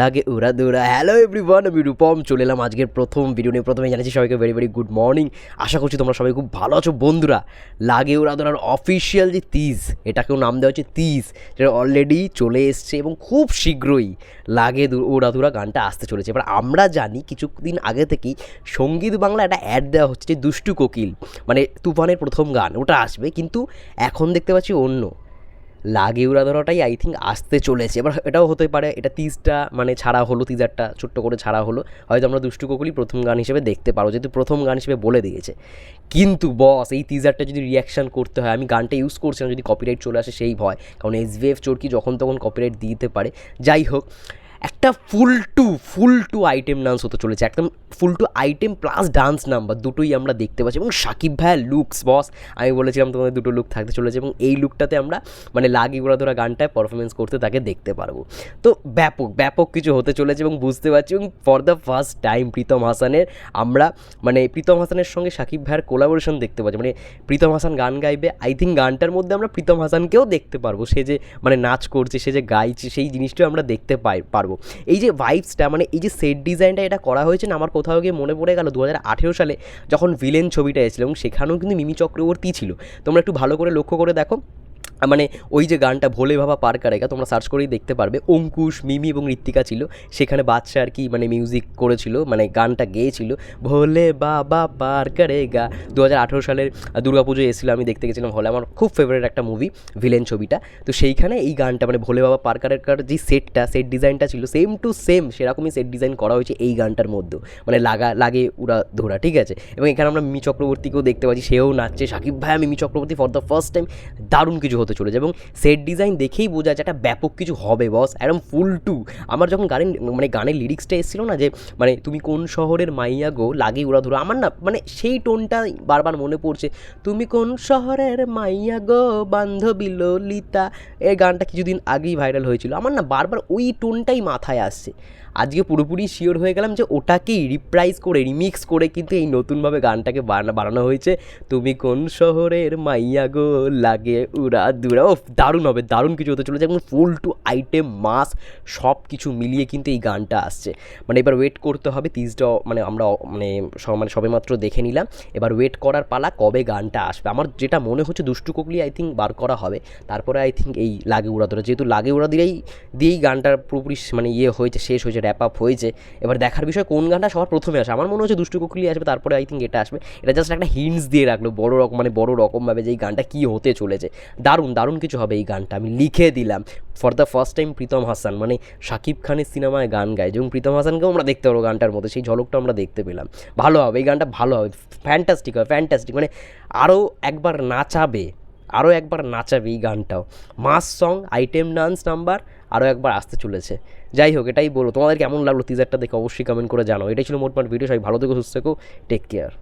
লাগে উড়া দুরা হ্যালো এভরিওয়ান আমি রূপম, চলে এলাম আজকের প্রথম ভিডিও নিয়ে। প্রথমে জানাচ্ছি সবাইকে ভেরি ভেরি গুড মর্নিং আশা করছি তোমরা সবাই খুব ভালো আছো। বন্ধুরা, লাগে উড়া দুরার অফিসিয়াল যে তিজ এটাকেও নাম দেওয়া হচ্ছে তিজ যেটা অলরেডি চলে এসছে এবং খুব শীঘ্রই লাগে উড়া দুরা গানটা আসতে চলেছে। এবার আমরা জানি, কিছুদিন আগে থেকেই সংগীত বাংলা একটা অ্যাড দেওয়া হচ্ছে যে দুষ্টু কোকিল মানে তুফানের প্রথম গান, ওটা আসবে। কিন্তু এখন দেখতে পাচ্ছি অন্য। লাগে উড়া ধরাটাই আই থিঙ্ক আসতে চলেছে। এবার এটাও হতে পারে, এটা তিজটা মানে ছাড়া হলো তিজারটা ছোট্ট করে ছাড়া হলো। হয়তো আমরা দুষ্টু কোকলি প্রথম গান হিসেবে দেখতে পারো, যেহেতু প্রথম গান হিসেবে বলে দিয়েছে। কিন্তু বস এই তিজারটা যদি রিয়াকশান করতে হয়, আমি গানটা ইউজ করছি না, যদি কপিরাইট চলে আসে, সেই ভয়। কারণ এস ভি এফ চোরকি যখন তখন কপিরাইট দিতে পারে। যাই হোক একটা full to full to item dance হতে চলেছে। একদম full to item plus dance number দুটোই আমরা দেখতে পাচ্ছি। এবং সাকিব ভাইয়ের লুকস বস আমি বলেছিলাম তোমাদের দুটো লুক থাকতে চলেছে এবং এই লুকটাতে আমরা মানে লাগি গোড়া ধরা গানটায় পারফরমেন্স করতে তাকে দেখতে পারব। তো ব্যাপক ব্যাপক কিছু হতে চলেছে এবং বুঝতে পারছি এবং for the first time Pritam হাসানের আমরা মানে প্রীতম হাসানের সঙ্গে সাকিব ভাইয়ের কোলাবোরেশন দেখতে পাচ্ছি। মানে প্রীতম হাসান গান গাইবে আই থিঙ্ক গানটার মধ্যে আমরা প্রীতম হাসানকেও দেখতে পারব। সে যে মানে নাচ করছে, সে যে গাইছে, সেই জিনিসটাও আমরা দেখতে পাই, পারব। এই যে ভাইবসটা মানে এই যে সেট ডিজাইনটা এটা করা হয়েছে না, আমার কোথাও গিয়ে মনে পড়ে গেল দু হাজার আঠেরো সালে যখন ভিলেন ছবিটা এসেছিল এবং সেখানেও কিন্তু মিমি চক্রবর্তী ছিল। তোমরা একটু ভালো করে লক্ষ্য করে দেখো। মানে ওই যে গানটা ভোলে বাবা পার কারেগা তোমরা সার্চ করেই দেখতে পারবে। অঙ্কুশ, মিমি এবং ঋত্বিকা ছিল। সেখানে বাচ্চা আর কি মানে মিউজিক করেছিল মানে গানটা গেয়েছিল। ভোলে বাবা পার কারেগা দু হাজার আঠেরো সালের দুর্গাপুজো এসেছিল, আমি দেখতে গেছিলাম হলে আমার খুব ফেভারিট একটা মুভি ভিলেন ছবিটা। তো সেইখানে এই গানটা মানে ভোলে বাবা পার কারেগার যে সেটটা সেট ডিজাইনটা ছিল সেম টু সেম সেরকমই সেট ডিজাইন করা হয়েছে এই গানটার মধ্যেও। মানে লাগা, লাগে উড়া ধরা, ঠিক আছে? এবং এখানে আমরা মিমি চক্রবর্তীকেও দেখতে পাচ্ছি, সেও নাচছে। সাকিব ভাইয়া Mimi Chakraborty for the first time দারুণ কিছু হতে চলেছে এবং সেট ডিজাইন দেখেই বোঝা যায় একটা ব্যাপক কিছু হবে বস একদম ফুল টু আমার যখন গানের মানে গানের লিরিক্সটা এসেছিল না যে মানে তুমি কোন শহরের মাইয়া গো, লাগে উড়া ধরো, আমার না মানে সেই টোনটা বারবার মনে পড়ছে। তুমি কোন শহরের মাইয়া গো, বান্ধবী ললিতা এই গানটা কিছুদিন আগেই ভাইরাল হয়েছিল। আমার না বারবার ওই টোনটাই মাথায় আসছে। আজকে পুরোপুরি শিওর হয়ে গেলাম যে ওটাকেই রিপ্রাইজ করে রিমিক্স করে কিন্তু এই নতুনভাবে গানটাকে বানা, বানানো হয়েছে। তুমি কোন শহরের মাইয়া গো, লাগে উড়া দুরা ও দারুণ হবে, দারুণ কিছু হতে চলেছে এবং ফুল টু আইটেম, মাস, সব কিছু মিলিয়ে কিন্তু এই গানটা আসছে। মানে এবার ওয়েট করতে হবে তিজটা মানে আমরা মানে সব মানে সবেমাত্র দেখে নিলাম। এবার ওয়েট করার পালা কবে গানটা আসবে? আমার যেটা মনে হচ্ছে, দুষ্টু কোকলি আই থিঙ্ক বার করা হবে। তারপরে আই থিঙ্ক এই লাগে উড়া ধরে, যেহেতু লাগে উড়া দিয়েই দিয়েই গানটার পুরোপুরি মানে ইয়ে হয়েছে, শেষ হয়েছে র্যাপ আপ হয়েছে। এবার দেখার বিষয়, কোন গানটা সবার প্রথমে আসে? আমার মনে হচ্ছে দুষ্টু কোকলি আসবে, তারপরে আই থিঙ্ক এটা আসবে। এটা জাস্ট একটা হিন্টস দিয়ে রাখল, বড় রকম মানে বড় রকমভাবে যে এই গানটা কী হতে চলেছে। দারুণ দারুণ দারুণ কিছু হবে এই গানটা। আমি লিখে দিলাম। For the first time Pritam Hasan মানে শাকিব খানের সিনেমায় গান গায়। এবং প্রীতম হাসানকেও আমরা দেখতে পারব গানটার মধ্যে, সেই ঝলকটা আমরা দেখতে পেলাম। ভালো হবে, এই গানটা ভালো হবে। ফ্যান্টাস্টিক হবে ফ্যান্টাস্টিক মানে আরও একবার নাচাবে, আরও একবার নাচাবে এই গানটাও। Mass song item dance number আরও একবার আসতে চলেছে। যাই হোক, এটাই বলো তোমাদের কেমন লাগল টিজারটা দেখে অবশ্যই কমেন্ট করে জানো এটাই ছিল মোটমাট ভিডিও সবাই ভালো থেকো, সুস্থ থেকো। Take care